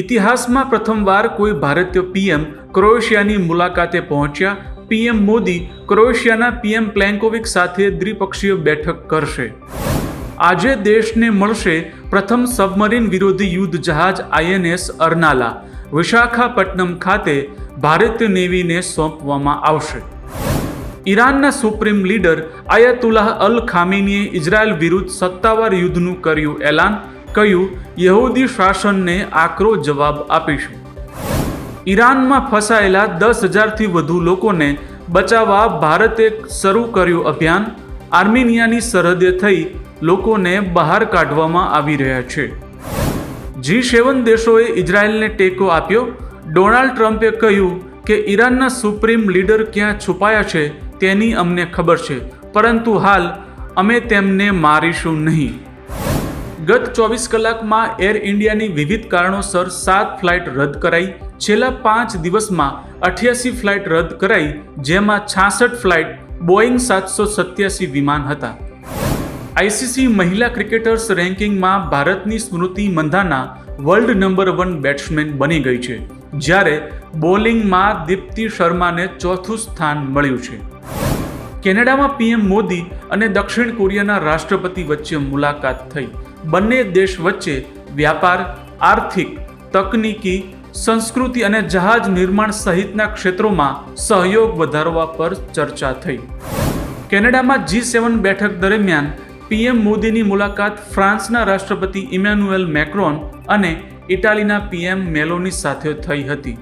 ઇતિહાસમાં પ્રથમવાર કોઈ ભારતીય પીએમ ક્રોએશિયાની મુલાકાતે પહોંચ્યા. પીએમ મોદી ક્રોએશિયાના પીએમ પ્લેન્કોવિક સાથે દ્વિપક્ષીય બેઠક કરશે. આજે દેશને મળશે પ્રથમ સબમરીન વિરોધી યુદ્ધ જહાજ આઈએનએસ અર્નાલા. વિશાખાપટ્ટનમ ખાતે ભારતીય નેવીને સોંપવામાં આવશે. ઈરાનના સુપ્રીમ લીડર આયાતુલ્લાહ અલ ખામીનીએ ઇઝરાયલ વિરુદ્ધ સત્તાવાર યુદ્ધનું કર્યું એલાન. કહ્યું, યહૂદી શાસનને આકરો જવાબ આપીશું. ઈરાનમાં ફસાયેલા દસ હજારથી વધુ લોકોને બચાવવા ભારતે શરૂ કર્યું અભિયાન. આર્મેનિયાની સરહદે થઈ લોકોને બહાર કાઢવામાં આવી રહ્યા છે. જી સેવન દેશોએ ઇઝરાયલને ટેકો આપ્યો. ડોનાલ્ડ ટ્રમ્પે કહ્યું કે ઈરાનના સુપ્રીમ લીડર ક્યાં છુપાયા છે તેની અમને ખબર છે. પરંતુ હાલ અમે તેમને મારીશું નહીં. ગત ચોવીસ કલાકમાં એર ઇન્ડિયાની વિવિધ કારણોસર સાત ફ્લાઇટ રદ કરાઈ. છેલ્લા પાંચ દિવસમાં અઠ્યાસી ફ્લાઇટ રદ કરાઈ, જેમાં છાસઠ ફ્લાઇટ બોઈંગ સાતસો સત્યાસી વિમાન હતા. આઈસીસી મહિલા ક્રિકેટર્સ રેન્કિંગમાં ભારતની Smriti Mandhana world number one batsman બની ગઈ છે, જ્યારે બોલિંગમાં દીપ્તિ શર્માને ચોથું સ્થાન મળ્યું છે. કેનેડામાં પીએમ મોદી અને દક્ષિણ કોરિયાના રાષ્ટ્રપતિ વચ્ચે મુલાકાત થઈ. બંને દેશ વચ્ચે વ્યાપાર, આર્થિક, તકનીકી, સંસ્કૃતિ અને જહાજ નિર્માણ સહિતના ક્ષેત્રોમાં સહયોગ વધારવા પર ચર્ચા થઈ. કેનેડામાં જી સેવન બેઠક દરમિયાન પીએમ મોદીની મુલાકાત ફ્રાન્સના રાષ્ટ્રપતિ ઇમેન્યુએલ મેક્રોન અને ઇટાલીના પીએમ મેલોની સાથે થઈ હતી.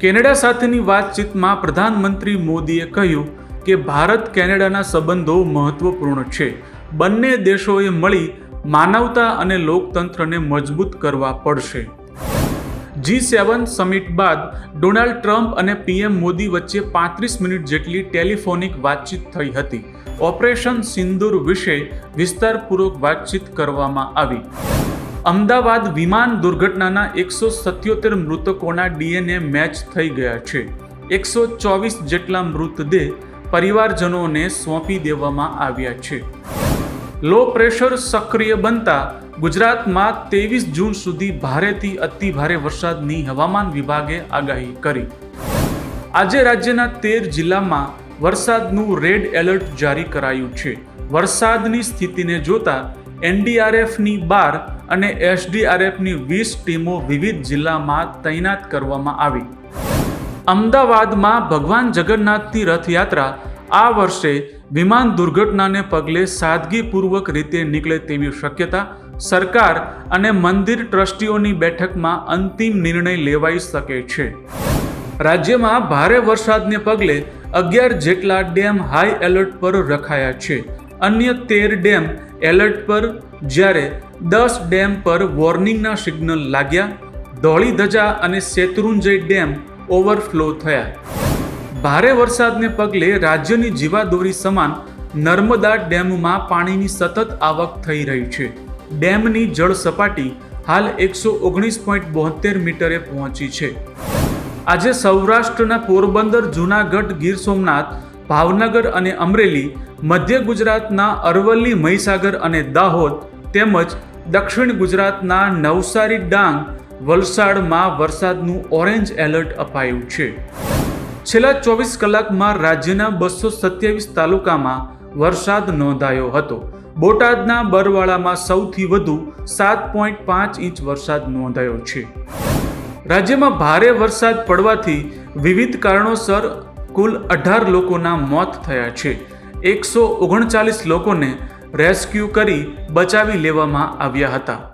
કેનેડા સાથેની વાતચીતમાં પ્રધાનમંત્રી મોદીએ કહ્યું કે ભારત કેનેડાના સંબંધો મહત્વપૂર્ણ છે. બંને દેશોએ મળી માનવતા અને લોકતંત્રને મજબૂત કરવા પડશે. જી સેવન સમિટ બાદ ડોનાલ્ડ ટ્રમ્પ અને પીએમ મોદી વચ્ચે પાંત્રીસ મિનિટ જેટલી ટેલિફોનિક વાતચીત થઈ હતી. ઓપરેશન સિંદૂર વિશે વિસ્તારપૂર્વક વાતચીત કરવામાં આવી. અમદાવાદ વિમાન દુર્ઘટનાના એકસો સત્યોતેર મૃતકોના ડીએનએ મેચ થઈ ગયા છે. એકસો ચોવીસ જેટલા મૃતદેહ પરિવારજનોને સોંપી દેવામાં આવ્યા છે. લો પ્રેશર સક્રિય બનતા ગુજરાતમાં ત્રેવીસ જૂન સુધી ભારેથી અતિભારે વરસાદની હવામાન વિભાગે આગાહી કરી. આજે રાજ્યના તેર જિલ્લામાં વરસાદનું રેડ એલર્ટ જારી કરાયું છે. વરસાદની સ્થિતિને જોતા એનડીઆરએફની બાર અને એસડીઆરએફની વીસ ટીમો વિવિધ જિલ્લામાં તૈનાત કરવામાં આવી. અમદાવાદમાં ભગવાન જગન્નાથની રથયાત્રા આ વર્ષે વિમાન દુર્ઘટનાને પગલે સાદગીપૂર્વક રીતે નીકળે તેવી શક્યતા સરકાર અને મંદિર ટ્રસ્ટીઓની બેઠકમાં અંતિમ નિર્ણય લેવાઈ શકે છે. રાજ્યમાં ભારે વરસાદને પગલે અગિયાર જેટલા ડેમ હાઈ એલર્ટ પર રખાયા છે. અન્ય તેર ડેમ એલર્ટ પર, જ્યારે દસ ડેમ પર વોર્નિંગના સિગ્નલ લાગ્યા. ધોળી ધજા અને શેત્રુંજય ડેમ ઓવરફ્લો થયા. ભારે વરસાદને પગલે રાજ્યની જીવાદોરી સમાન નર્મદા ડેમમાં પાણીની સતત આવક થઈ રહી છે. ડેમની જળ સપાટી હાલ એકસો ઓગણીસ પોઈન્ટ બોતેર મીટરે પહોંચી છે. આજે સૌરાષ્ટ્રના પોરબંદર, જૂનાગઢ, ગીર સોમનાથ, ભાવનગર અને અમરેલી, મધ્ય ગુજરાતના અરવલ્લી, મહીસાગર અને દાહોદ તેમજ દક્ષિણ ગુજરાતના નવસારી, ડાંગ વલસાડમાં વરસાદનું ઓરેન્જ એલર્ટ અપાયું છે. છેલ્લા ચોવીસ કલાકમાં રાજ્યના બસો સત્યાવીસ તાલુકામાં વરસાદ નોંધાયો હતો. બોટાદના બરવાળામાં સૌથી વધુ સાત પોઈન્ટ પાંચ ઇંચ વરસાદ નોંધાયો છે. રાજ્યમાં ભારે વરસાદ પડવાથી વિવિધ કારણોસર કુલ અઢાર લોકોના મોત થયા છે. એકસો ઓગણચાલીસ લોકોને રેસ્ક્યુ કરી બચાવી લેવામાં આવ્યા હતા.